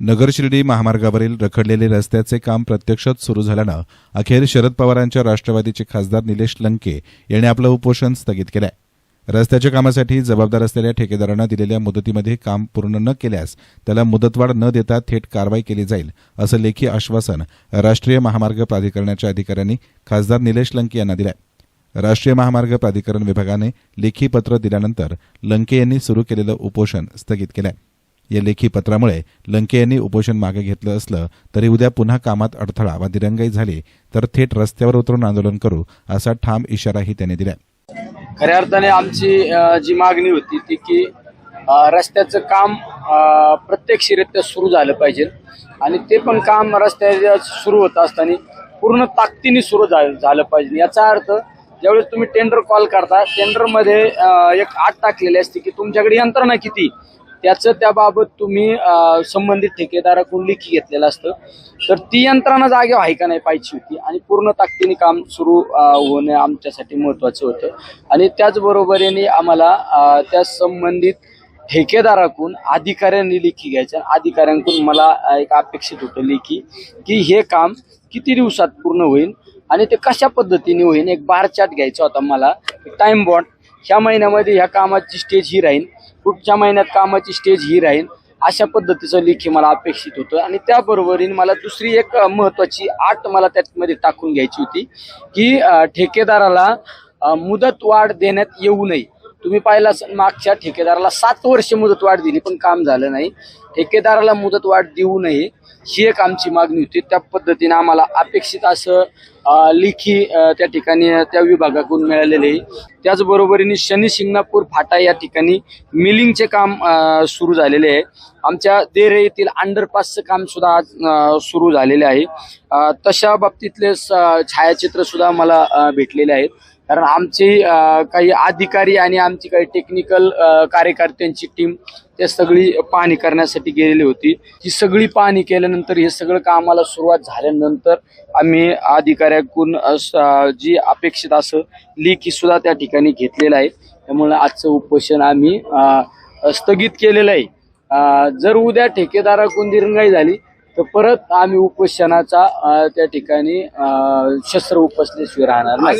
नगर शिर्डी महामार्गावरील रखडलेले रस्त्याचे काम प्रत्यक्षात सुरू झाल्यानं अखेर शरद पवारांच्या राष्ट्रवादीचे खासदार निलेश लंके यांनी आपलं उपोषण स्थगित केलंय. रस्त्याच्या कामासाठी जबाबदार असलेल्या ठेकेदारानं दिलेल्या मुदतीमध्ये काम पूर्ण न केल्यास त्याला मुदतवाढ न देता थेट कारवाई केली जाईल असं लेखी आश्वासन राष्ट्रीय महामार्ग प्राधिकरणाच्या अधिकाऱ्यांनी खासदार निलेश लंके यांना दिलंय. राष्ट्रीय महामार्ग प्राधिकरण विभागाने लेखी पत्र दिल्यानंतर लंके यांनी सुरू केलेलं उपोषण स्थगित केलंय. या लेखी पत्रामुळे लंके यांनी उपोषण मागे घेतलं असलं तरी उद्या पुन्हा कामात अडथळा वा दिरंगाई झाली तर थेट रस्त्यावर उतरून आंदोलन करू असा ठाम इशाराही त्यांनी दिला खऱ्या अर्थाने आमची जी मागणी होती ती की रस्त्याचं काम प्रत्यक्षरित्या सुरू झालं पाहिजे. आणि ते पण काम रस्त्याच्या सुरू होत असताना पूर्ण ताकदीने सुरू झालं पाहिजे. याचा अर्थ ज्यावेळेस तुम्ही टेंडर कॉल करता टेंडरमध्ये एक आठ टाकलेली असते की तुमच्याकडे यंत्रणा किती? त्याचं त्याबाबत तुम्ही संबंधित ठेकेदाराकडून लेखी घेतलेलं असतं. तर ती यंत्रणा जागेवर आहे का नाही पाहिजे होती आणि पूर्ण ताकदीने काम सुरू होणं आमच्यासाठी महत्वाचं होतं. आणि त्याचबरोबरीने आम्हाला त्या संबंधित ठेकेदाराकडून अधिकाऱ्यांनी लेखी घ्यायच्या अधिकाऱ्यांकडून मला एक अपेक्षित होतं लेखी की हे काम किती दिवसात पूर्ण होईल आणि ते कशा पद्धतीने होईल. एक बार चार्ट घ्यायचा होता मला टाइम बॉन्ड ह्या महिन्यामध्ये ह्या कामाची स्टेज ही राहील. पुढच्या महिन्यात कामाची स्टेज ही राहील. अशा पद्धतीचं लेखी मला अपेक्षित होतं. आणि त्याबरोबरीने मला दुसरी एक महत्त्वाची महत्वाची आट मला त्यामध्ये टाकून घ्यायची होती की ठेकेदाराला मुदत वाढ देण्यात येऊ नये. तुम्ही पाहिला मागच्या ठेकेदाराला सात वर्ष मुदतवाढ दिली पण काम झालं नाही. ठेकेदाराला मुदतवाढ देऊ नये ही एक आमची मागणी होती. त्या पद्धतीने आम्हाला अपेक्षित असं लिखी त्या ठिकाणी त्या विभागाकडून मिळालेले. आहे त्याचबरोबरीने शनी शिंगणापूर फाटा या ठिकाणी मिलिंगचे काम सुरू झालेले आहे. आमच्या देरे येथील अंडरपासचं काम सुद्धा आज सुरू झालेले आहे. तशा बाबतीतले स- छायाचित्र सुद्धा मला भेटलेले आहेत. कारण आमची काही अधिकारी आणि आमची काही टेक्निकल कार्यकर्त्यांची टीम ते सगळी पाहणी करण्यासाठी गेलेली होती. ही सगळी पाहणी केल्यानंतर हे सगळं कामाला सुरुवात झाल्यानंतर आम्ही अधिकाऱ्याकडून जी अपेक्षित असं लेखी सुद्धा त्या ठिकाणी घेतलेलं आहे. त्यामुळे आजचं उपोषण आम्ही अ, स्थगित केलेलं आहे. जर उद्या ठेकेदाराकडून दिरंगाई झाली तर परत आम्ही उपोषणाचा त्या ठिकाणी अ, शस्त्र उपसल्याशिवाय राहणार नाही.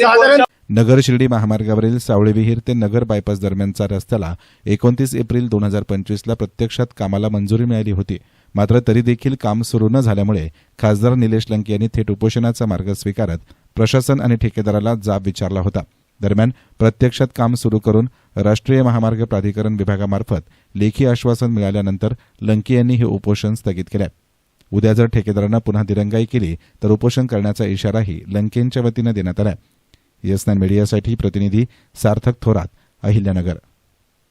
नगर शिर्डी महामार्गावरील सावळी विहीर ते नगर बायपास दरम्यानचा रस्त्याला एकोणतीस एप्रिल दोन हजार पंचवीसला प्रत्यक्षात कामाला मंजुरी मिळाली होती. मात्र तरी देखील काम सुरू न झाल्यामुळे खासदार निलेश लंके यांनी थेट उपोषणाचा मार्ग स्वीकारत प्रशासन आणि ठेकेदाराला जाब विचारला होता. दरम्यान प्रत्यक्षात काम सुरू करून राष्ट्रीय महामार्ग प्राधिकरण विभागामार्फत लेखी आश्वासन मिळाल्यानंतर लंके यांनी हे उपोषण स्थगित केलं. उद्या जर ठेकेदारांना पुन्हा दिरंगाई केली तर उपोषण करण्याचा इशाराही लंकेंच्या वतीनं देण्यात आला एस नाईन मीडियासाठी प्रतिनिधी सार्थक थोरात अहिल्यानगर.